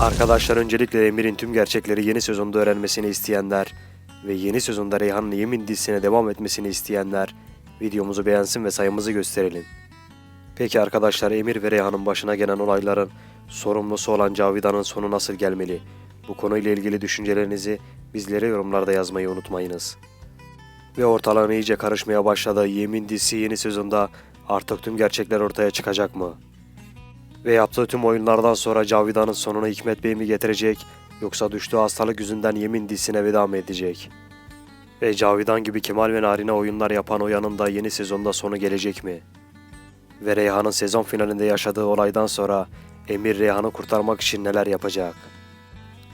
Arkadaşlar öncelikle Emir'in tüm gerçekleri yeni sezonda öğrenmesini isteyenler ve yeni sezonda Reyhan'ın Yemin dizisine devam etmesini isteyenler videomuzu beğensin ve sayımızı gösterelim. Peki arkadaşlar Emir ve Reyhan'ın başına gelen olayların sorumlusu olan Cavidan'ın sonu nasıl gelmeli? Bu konuyla ilgili düşüncelerinizi bizlere yorumlarda yazmayı unutmayınız. Ve ortalığın iyice karışmaya başladığı Yemin dizisi yeni sezonda artık tüm gerçekler ortaya çıkacak mı? Ve yaptığı tüm oyunlardan sonra Cavidan'ın sonuna Hikmet Bey mi getirecek yoksa düştüğü hastalık yüzünden Yemin dizisine veda mı edecek? Ve Cavidan gibi Kemal ve Narine oyunlar yapan o yanında yeni sezonda sonu gelecek mi? Ve Reyhan'ın sezon finalinde yaşadığı olaydan sonra Emir Reyhan'ı kurtarmak için neler yapacak?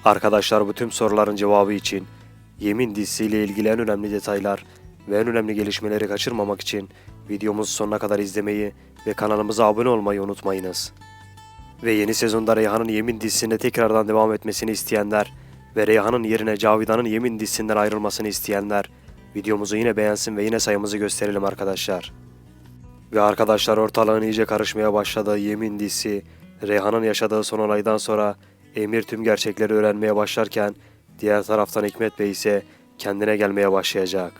Arkadaşlar bu tüm soruların cevabı için Yemin dizisiyle ilgili en önemli detaylar ve en önemli gelişmeleri kaçırmamak için videomuzu sonuna kadar izlemeyi ve kanalımıza abone olmayı unutmayınız. Ve yeni sezonda Reyhan'ın Yemin dizisinde tekrardan devam etmesini isteyenler ve Reyhan'ın yerine Cavidan'ın Yemin dizisinden ayrılmasını isteyenler videomuzu yine beğensin ve yine sayımızı gösterelim arkadaşlar. Ve arkadaşlar ortalığın iyice karışmaya başladığı Yemin dizisi, Reyhan'ın yaşadığı son olaydan sonra Emir tüm gerçekleri öğrenmeye başlarken diğer taraftan Hikmet Bey ise kendine gelmeye başlayacak.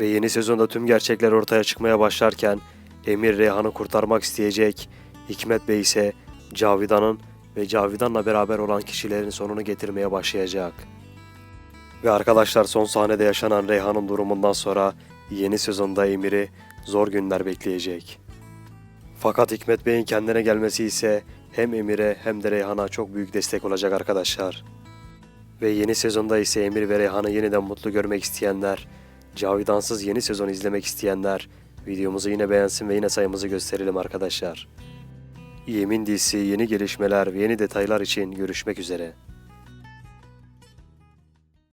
Ve yeni sezonda tüm gerçekler ortaya çıkmaya başlarken Emir Reyhan'ı kurtarmak isteyecek, Hikmet Bey ise Cavidan'ın ve Cavidan'la beraber olan kişilerin sonunu getirmeye başlayacak. Ve arkadaşlar son sahnede yaşanan Reyhan'ın durumundan sonra yeni sezonda Emir'i zor günler bekleyecek. Fakat Hikmet Bey'in kendine gelmesi ise hem Emir'e hem de Reyhan'a çok büyük destek olacak arkadaşlar. Ve yeni sezonda ise Emir ve Reyhan'ı yeniden mutlu görmek isteyenler, Cavidansız yeni sezon izlemek isteyenler videomuzu yine beğensin ve yine sayımızı gösterelim arkadaşlar. Yemin dizisi yeni gelişmeler ve yeni detaylar için görüşmek üzere.